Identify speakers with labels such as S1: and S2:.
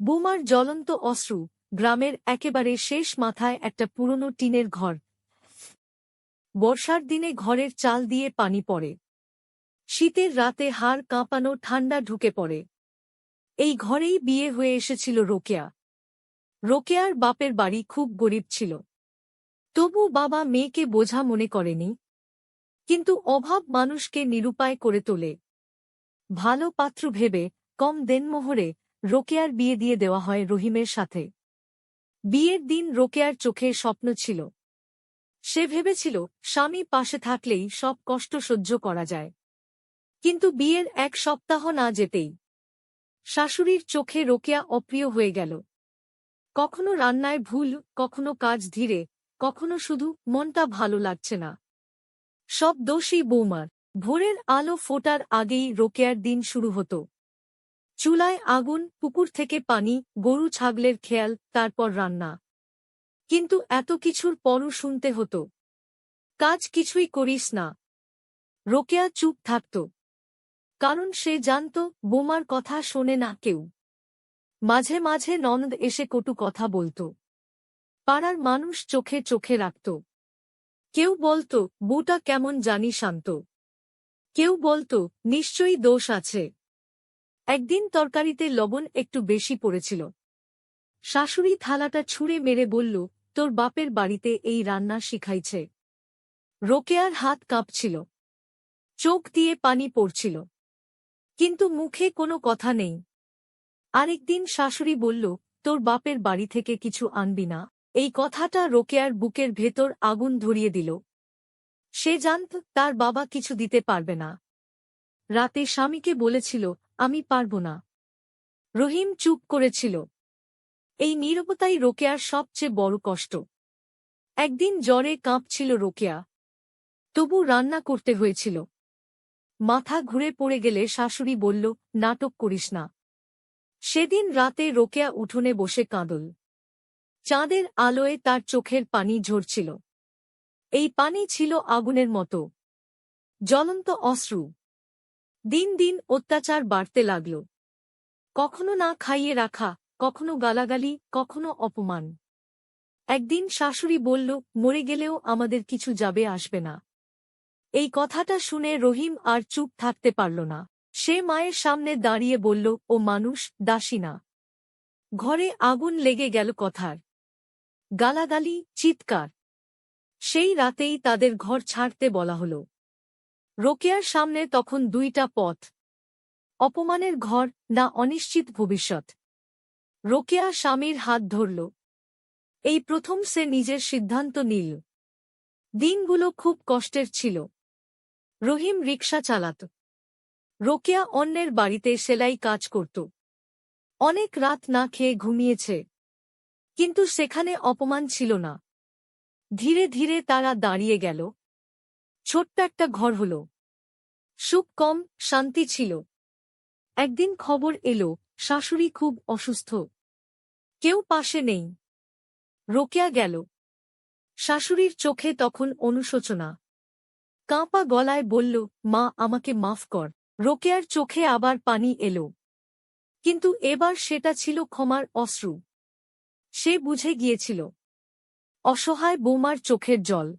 S1: বোমার জ্বলন্ত অশ্রু গ্রামের একেবারে শেষ মাথায় একটা পুরনো টিনের ঘর। বর্ষার দিনে ঘরের চাল দিয়ে পানি পড়ে। শীতের রাতে হাড় কাঁপানো ঠান্ডা ঢুকে পড়ে। এই ঘরেই বিয়ে হয়ে এসেছিল রোকেয়া। রোকেয়ার বাপের বাড়ি খুব গরিব ছিল। তবু বাবা মেয়েকে বোঝা মনে করেনি। কিন্তু অভাব মানুষকে নিরুপায় করে তোলে। ভালো পাত্র ভেবে কম দেনমোহরে রোকেয়ার বিয়ে দিয়ে দেওয়া হয় রহিমের সাথে। বিয়ের দিন রোকেয়ার চোখে স্বপ্ন ছিল। সে ভেবেছিল, স্বামী পাশে থাকলেই সব কষ্ট সহ্য করা যায়। কিন্তু বিয়ের এক সপ্তাহ না যেতেই শাশুড়ির চোখে রোকেয়া অপ্রিয় হয়ে গেল। কখনো রান্নায় ভুল, কখনো কাজ ধীরে, কখনো শুধু মনটা ভালো লাগছে না। সব দোষী বৌমার। ভোরের আলো ফোটার আগেই রোকেয়ার দিন শুরু হতো। চুলায় আগুন, পুকুর থেকে পানি, গরু ছাগলের খেয়াল, তারপর রান্না। কিন্তু এত কিছুর পরও শুনতে হতো। কাজ কিছুই করিস না। রোকেয়া চুপ থাকত। কারণ সে জানত, বোমার কথা শোনে না কেউ। মাঝে মাঝে ননদ এসে কটু কথা বলত। পাড়ার মানুষ চোখে চোখে রাখত। কেউ বলত বুটা কেমন জানি শান্ত। কেউ বলত, নিশ্চয়ই দোষ আছে। একদিন তরকারিতে লবণ একটু বেশি পড়েছিল। শাশুড়ি থালাটা ছুঁড়ে মেরে বলল, তোর বাপের বাড়িতে এই রান্না শিখাইছে। রোকেয়ার হাত কাঁপছিল। চোখ দিয়ে পানি পড়ছিল। কিন্তু মুখে কোনো কথা নেই। আরেকদিন শাশুড়ি বলল, তোর বাপের বাড়ি থেকে কিছু আনবি না। এই কথাটা রোকেয়ার বুকের ভেতর আগুন ধরিয়ে দিল। সে জানত তার বাবা কিছু দিতে পারবে না। রাতে স্বামীকে বলেছিল আমি পারব না। রহিম চুপ করেছিল। এই নীরবতাই রোকেয়ার সবচেয়ে বড় কষ্ট। একদিন জ্বরে কাঁপছিল রোকেয়া। তবু রান্না করতে হয়েছিল। মাথা ঘুরে পড়ে গেলে শাশুড়ি বলল, নাটক করিস না। সেদিন রাতে রোকেয়া উঠোনে বসে কাঁদল। চাঁদের আলোয় তার চোখের পানি ঝরছিল। এই পানি ছিল আগুনের মতো। জ্বলন্ত অশ্রু। দিন দিন অত্যাচার বাড়তে লাগল। কখনো না খাইয়ে রাখা, কখনো গালাগালি, কখনো অপমান। একদিন শাশুড়ি বলল, মরে গেলেও আমাদের কিছু যাবে আসবে না। এই কথাটা শুনে রহিম আর চুপ থাকতে পারল না। সে মায়ের সামনে দাঁড়িয়ে বলল, ও মানুষ, দাসী না। ঘরে আগুন লেগে গেল কথার। গালাগালি, চিৎকার। সেই রাতেই তাদের ঘর ছাড়তে বলা হল। রোকেয়ার সামনে তখন দুইটা পথ। অপমানের ঘর না অনিশ্চিত ভবিষ্যৎ। রোকেয়া স্বামীর হাত ধরল। এই প্রথম সে নিজের সিদ্ধান্ত নিল। দিনগুলো খুব কষ্টের ছিল। রহিম রিকশা চালাত। রোকেয়া অন্যের বাড়িতে সেলাই কাজ করত। অনেক রাত না খেয়ে ঘুমিয়েছে। কিন্তু সেখানে অপমান ছিল না। ধীরে ধীরে তারা দাঁড়িয়ে গেল। ছোট্ট একটা ঘর হল। সুখ কম, শান্তি ছিল। একদিন খবর এলো, শাশুড়ি খুব অসুস্থ। কেউ পাশে নেই। রোকেয়া গেল। শাশুড়ির চোখে তখন অনুশোচনা। কাঁপা গলায় বলল, মা, আমাকে মাফ কর। রোকেয়ার চোখে আবার পানি এলো। কিন্তু এবার সেটা ছিল ক্ষমার অশ্রু। সে বুঝে গিয়েছিল। অসহায় বৌমার চোখের জল।